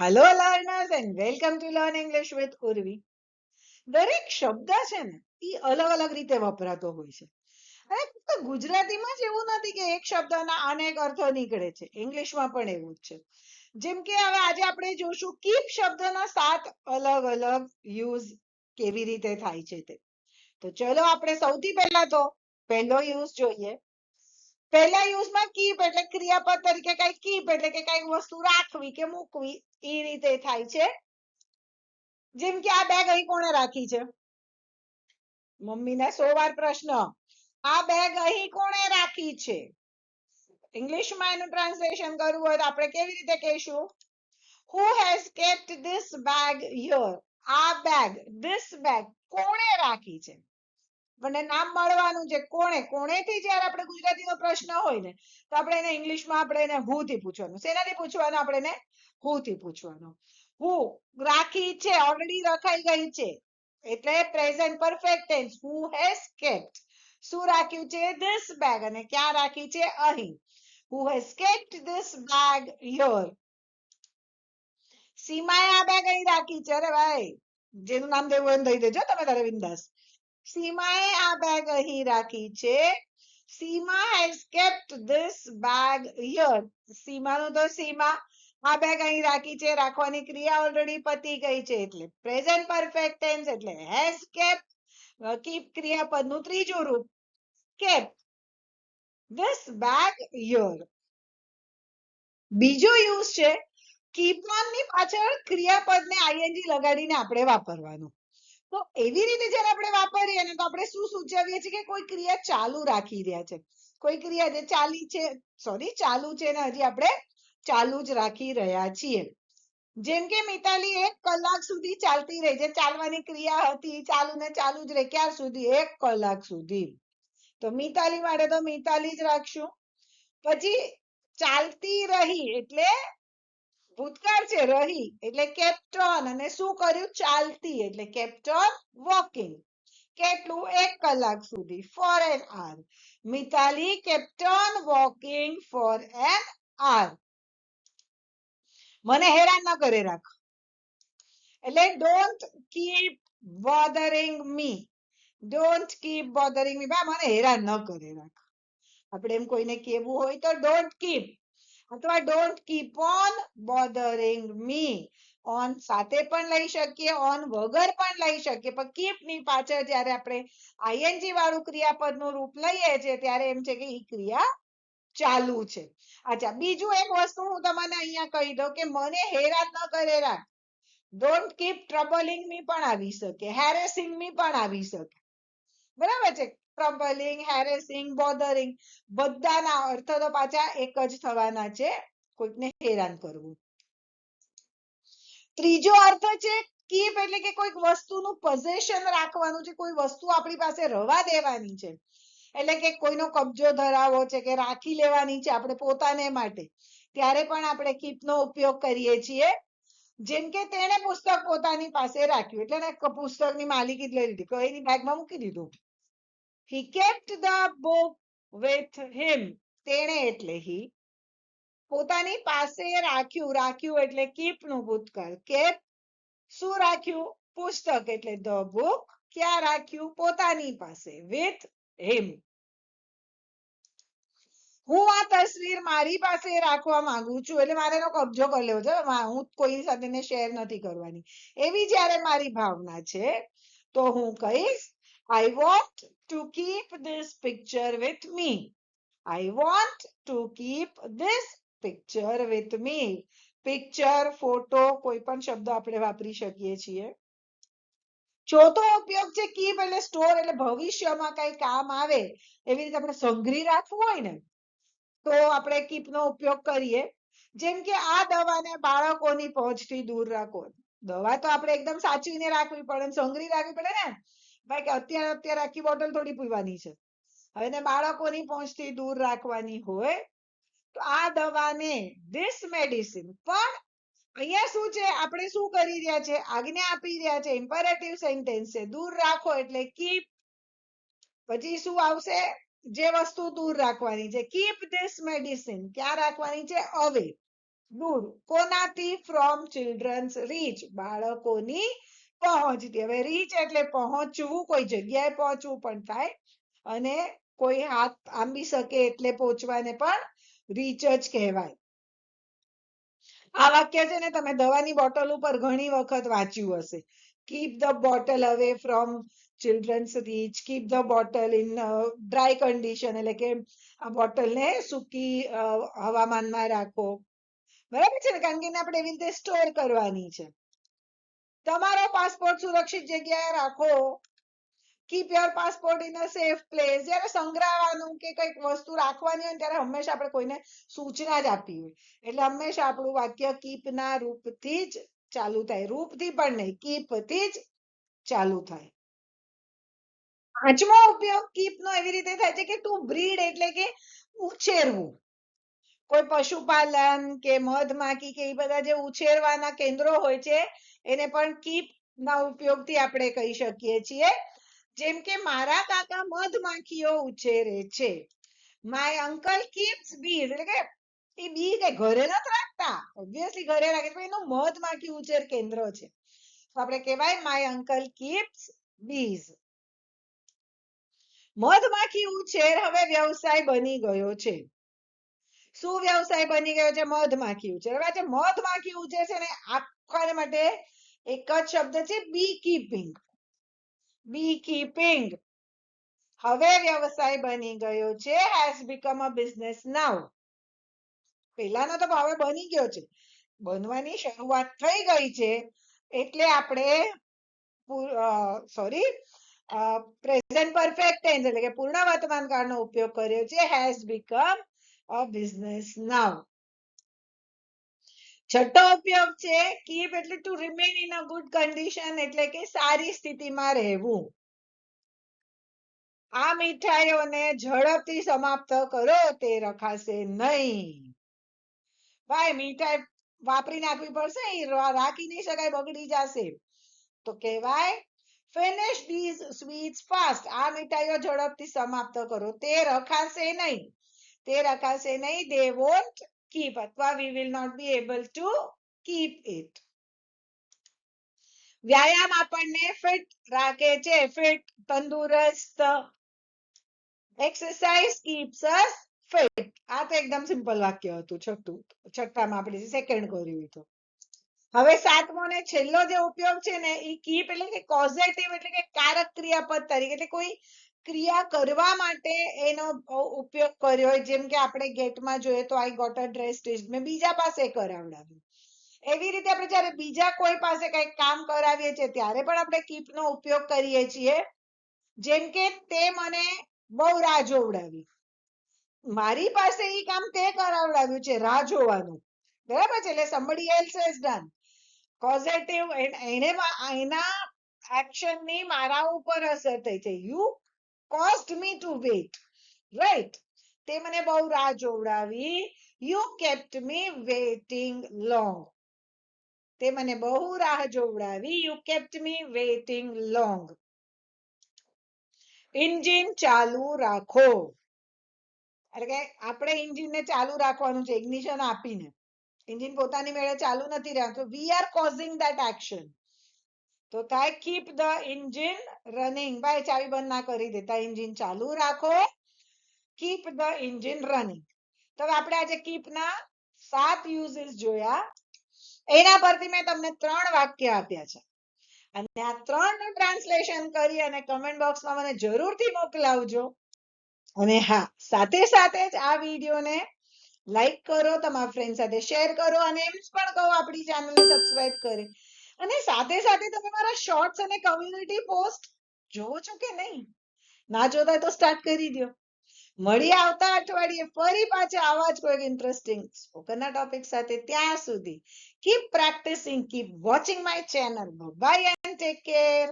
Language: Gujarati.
Hello learners and welcome to learn English with Urvi દરેક શબ્દ છે ને, એ અલગ અલગ રીતે વપરાતો હોય છે. અને ગુજરાતીમાં જ એવું નથી કે એક શબ્દના અનેક અર્થો નીકળે છે. ઇંગ્લિશમાં પણ એવું જ છે. જેમ કે હવે આજે આપણે જોશું કીપ શબ્દના સાત અલગ અલગ યુઝ કેવી રીતે થાય છે તે. તો ચલો આપણે સૌથી પહેલા તો પહેલો યુઝ જોઈએ. પહેલા યુઝમાં કીપ એટલે ક્રિયાપદ તરીકે કઈ કીપ એટલે કે કઈ વસ્તુ રાખવી કે મૂકવી, એ રીતે થાય છે. જેમ કે આ બેગ અહીં કોણે રાખી છે? મમ્મીને સો વાર પ્રશ્ન. આ બેગ અહીં કોણે રાખી છે? ઇંગ્લિશમાં એનું ટ્રાન્સલેશન કરવું હોય તો આપણે કેવી રીતે કહીશું? Who has kept this bag your આ બેગ ધીસ બેગ કોણે રાખી છે? આપણને નામ મળવાનું છે કોણે? કોણેથી જ્યારે આપણે ગુજરાતીનો પ્રશ્ન હોય ને, તો આપણે એને ઇંગ્લિશમાં આપણે એને હુ થી પૂછવાનું. શેનાથી પૂછવાનું? આપણે એને હુ થી પૂછવાનું. હુ રાખી છે ઓલરેડી રખાઈ ગઈ છે. એટલે present perfect tense who has kept શું રાખ્યું છે? ધીસ બેગ અને ક્યાં રાખી છે? અહીં. Who has kept this bag your સીમાએ આ બેગ અહીં રાખી છે. અરે ભાઈ, જેનું નામ દેવું એમ દઈ દેજો તમે તારે બિંદાસ. સીમાએ આ બેગ અહીં રાખી છે. Seema has kept this bag here સીમાનું તો સીમા આ બેગ અહીં રાખી છે. રાખવાની ક્રિયા ઓલરેડી પતી ગઈ છે. એટલે પ્રેઝન્ટ પરફેક્ટ ટેન્સ એટલે હેઝ કેપ્ટ કીપ ક્રિયાપદનું ત્રીજું રૂપ. કેપ્ટ ધીસ બેગ હિયર બીજો યુઝ છે. કીપ ઓનની પાછળ ક્રિયાપદને આઈએનજી લગાડીને આપણે વાપરવાનું. તો એવી રીતે જ્યારે આપણે વાપરીએ ને તો આપણે શું સૂચવીએ છીએ કે કોઈ ક્રિયા ચાલુ રાખી રહ્યા છે. કોઈ ક્રિયા જે ચાલી છે સોરી ચાલુ છે ને હજી આપણે ચાલુ જ રાખી રહ્યા છીએ. જેમ કે મિતાલી એક કલાક સુધી ચાલતી રહી જે ચાલવાની ક્રિયા હતી, ચાલુ ને ચાલુ જ રહે. ક્યાં સુધી? એક કલાક સુધી. તો મિતાલી માટે તો મિતાલી જ રાખશું. પછી ચાલતી રહી એટલે ભૂતકાળ છે, રહી. એટલે કેપ્ટન, અને શું કર્યું? ચાલતી. એટલે કેપ્ટન વોકિંગ. કેટલું? એક કલાક સુધી. For an hour. Mitali, kept on walking for an hour. મને હેરાન ન કરે, રાખ. એટલે don't keep bothering me don't keep bothering me બા, મને હેરાન ન કરે, રાખ. આપણે એમ કોઈને કહેવું હોય તો ડોન્ટ કીપ અથવા don't keep on bothering me on સાથે પણ લઈ શકીએ ઓન વગર પણ લઈ શકીએ. પણ કીપની પાછળ જ્યારે આપણે આઈએનજી વાળું ક્રિયાપદનું રૂપ લઈએ છીએ, ત્યારે એમ છે કે એ ક્રિયા ચાલુ છે. અચ્છા, બીજું એક વસ્તુ હું તમને અહીંયા કહી દઉં કે મને હેરાન ન કરે રાખ. ડોન્ટ કીપ ટ્રબલિંગ મી પણ આવી શકે હેરેસિંગ મી પણ આવી શકે. બરાબર છે? ટ્રબલિંગ હેરેસિંગ બોધરિંગ બધાના અર્થ તો પાછા એક જ થવાના છે, કોઈકને હેરાન કરવું. ત્રીજો અર્થ છે કીપ એટલે કે કોઈક વસ્તુનું પોઝેશન રાખવાનું છે, કોઈ વસ્તુ આપણી પાસે રવા દેવાની છે. એટલે કે કોઈનો કબજો ધરાવો છે કે રાખી લેવાની છે આપણે પોતાને માટે. ત્યારે પણ આપણે કીપનો ઉપયોગ કરીએ છીએ. જેમ કે તેણે પુસ્તક પોતાની પાસે રાખ્યું. એટલે એને પુસ્તકની માલિકી જ લઈ લીધી. કોઈની બેગમાં મૂકી દીધું. He kept the book with him. તેણે એટલે he પોતાની પાસે રાખ્યું રાખ્યું એટલે કીપનું ભૂતકાળ. કેપ શું રાખ્યું? પુસ્તક એટલે ધ બુક ક્યાં રાખ્યું? પોતાની પાસે, with him. હું આ તસવીર મારી પાસે રાખવા માંગુ છું, એટલે મારે એનો કબજો કરી લેવો છે. હું કોઈ સાથે શેર નથી કરવાની. એવી જયારે મારી ભાવના છે, તો હું કહીશ I want to keep this picture with me. I want to keep this picture with me. Picture photo કોઈ પણ શબ્દ આપણે વાપરી શકીએ છીએ ચોથો ઉપયોગ છે કીપ એટલે સ્ટોર એટલે ભવિષ્યમાં કઈ કામ આવે એવી રીતે આપણે સંગ્રહી રાખવું હોય ને, તો આપણે કીપ નો ઉપયોગ કરીએ જેમ કે આ દવાને બાળકોની પહોંચથી દૂર રાખો દવા તો આપણે એકદમ સાચવીને રાખવી પડે સંગ્રહી રાખવી પડે ને ભાઈ કે અત્યારે અત્યારે આખી બોટલ થોડી પીવાની છે. હવે એને બાળકોની પહોંચથી દૂર રાખવાની હોય, તો આ દવાને ધીસ મેડિસિન પણ અહીંયા શું છે? આપણે શું કરી રહ્યા છે? આજ્ઞા આપી રહ્યા છે ઇમ્પેરેટિવ સેન્ટેન્સ છે. દૂર રાખો એટલે કીપ પછી શું આવશે? જે વસ્તુ દૂર રાખવાની છે. કીપ ધીસ મેડિસિન ક્યાં રાખવાની છે? અવે દૂર. કોનાથી? ફ્રોમ ચિલ્ડ્રન્સ રીચ બાળકોની પહોંચથી હવે રીચ એટલે પહોંચવું, કોઈ જગ્યાએ પહોંચવું પણ થાય. અને કોઈ હાથ આંબી શકે એટલે પહોંચવાને પણ રીચ જ કહેવાય. આ વાક્ય છે ને, તમે દવાની બોટલ ઉપર ઘણી વખત વાંચ્યું હશે. Keep the bottle away from children's reach keep the bottle in dry condition એટલે કે આ બોટલને સૂકી હવામાનમાં રાખો. બરાબર છે ને? કારણ કે આપણે એવી રીતે સ્ટોર કરવાની છે. તમારો પાસપોર્ટ સુરક્ષિત જગ્યાએ રાખો. Keep your passport in a safe place જ્યારે સંગ્રહવાનું કે કંઈક વસ્તુ રાખવાની હોય ત્યારે હંમેશા આપણે કોઈને સૂચના જ આપી હોય. એટલે હંમેશા આપણું વાક્ય કીપના રૂપથી જ ચાલુ થાય. રૂપથી પણ નહીં કીપથી જ ચાલુ થાય. પાંચમો ઉપયોગ કીપ નો એવી રીતે થાય છે કે ટુ બ્રીડ એટલે કે ઉછેરવું. કોઈ પશુપાલન કે મધમાખી કે એ બધા જે ઉછેરવાના કેન્દ્રો હોય છે એને પણ કીપ ના ઉપયોગથી આપણે કહી શકીએ છીએ. જેમ કે મારા કાકા મધમાખીઓ ઉછેરે છે. માય અંકલ કીપ્સ બી એટલે કે એ બી કે ઘરે નથી રાખતા. ઓબ્વિયસલી ઘરે રાખે પણ એનું મધમાખી ઉછેર કેન્દ્ર છે. તો આપણે કહેવાય માય અંકલ કીપ્સ બીઝ મધમાખી ઉછેર હવે વ્યવસાય બની ગયો છે. શું વ્યવસાય બની ગયો છે? મધમાખી ઉછેર. હવે આ જે મધમાખી ઉછેર છે ને આખા માટે એક જ શબ્દ છે બી કીપિંગ બી કીપિંગ હવે વ્યવસાય બની ગયો છે has become a business now પહેલાનો તો ભાવે બની ગયો છે. બનવાની શરૂઆત થઈ ગઈ છે, એટલે આપણે સોરી પ્રેઝન્ટ પરફેક્ટ ટેન્સ એટલે કે પૂર્ણ વર્તમાન કાળનો ઉપયોગ કર્યો છે has become a business now છઠ્ઠો ઉપયોગ છે કીપ એટલે to remain in a good condition એટલે કે સારી સ્થિતિમાં રહેવું. આ મીઠાઈઓને ઝડપથી સમાપ્ત કરો, તે રખાશે નહીં. ભાઈ, મીઠાઈ વાપરી નાખવી પડશે રાખી નહીં શકાય, બગડી જશે. તો કહેવાય ફિનિશ ધીઝ સ્વીટ્સ ફાસ્ટ આ મીઠાઈઓ ઝડપથી સમાપ્ત કરો, તે રખાશે નહીં. તે રખાશે નહીં દે વોન્ટ કીપ અથવા we will not be able to keep it. વ્યાયામ આપણને ફિટ રાખે છે. ફિટ તંદુરસ્ત. એક્સરસાઇઝ કીપ્સ અસ ફિટ આ તો એકદમ સિમ્પલ વાક્ય હતું, છઠ્ઠું. છઠ્ઠામાં આપણે સેકન્ડ કર્યું હતું હવે સાતમો ને છેલ્લો જે ઉપયોગ છે ને એ કીપ એટલે કે કોઝેટિવ એટલે કે કારક ક્રિયાપદ તરીકે. એટલે કોઈ ક્રિયા કરવા માટે એનો ઉપયોગ કર્યો હોય. જેમ કે આપણે ગેટમાં જોઈએ તો I got a dress stage મેં બીજા પાસે કરાવડાવ્યું. એવી રીતે આપણે જ્યારે બીજા કોઈ પાસે કંઈક કામ કરાવીએ છીએ, ત્યારે પણ આપણે કીપનો ઉપયોગ કરીએ છીએ. જેમ કે તે મને બહુ રાહ જોવડાવી. મારી પાસે એ કામ તે કરાવડાવ્યું છે, રાહ જોવાનું. બરાબર છે? એટલે સંભળી એલ્સ has ડન કોઝેટિવ એને એના એક્શનની મારા ઉપર અસર થઈ છે. You cost me to wait right તે મને બહુ રાહ જોવડાવી you kept me waiting long તે મને બહુ રાહ જોવડાવી you kept me waiting long engine ચાલુ રાખો. એટલે કે આપણે ઇન્જિનને ચાલુ રાખવાનું છે. ઇગ્નિશન આપીને. ઇન્જિન પોતાની મેળે ચાલુ નથી રાખતું we are causing that action તો થાય કીપ ધ એન્જિન રનિંગ ભાઈ, ચાવી બંધ ના કરી દેતા. એન્જિન ચાલુ રાખો. કીપ ધ એન્જિન રનિંગ તો આપણે આજે કીપ ના સાત યુઝિસ જોયા. એના પરથી મેં તમને ત્રણ વાક્ય આપ્યા છે. અને આ ત્રણનું ટ્રાન્સલેશન કરી અને કમેન્ટ બોક્સમાં મને જરૂરથી મોકલાવજો. અને હા, સાથે સાથે જ આ વિડીયોને લાઈક કરો, તમારા ફ્રેન્ડ સાથે શેર કરો અને એમ પણ કહો આપણી ચેનલને સબસ્ક્રાઇબ કરે. અને સાથે સાથે તમે મારા શોર્ટ્સ અને કમ્યુનિટી પોસ્ટ જોવો છો કે નહીં? ના જોતા તો સ્ટાર્ટ કરી દો મળીએ આવતા અઠવાડિયે ફરી પાછા આવા જ કોઈક ઇન્ટરેસ્ટિંગ સ્પોકનના ટોપિક સાથે ત્યાં સુધી. Keep practising keep watching my channel bye and take care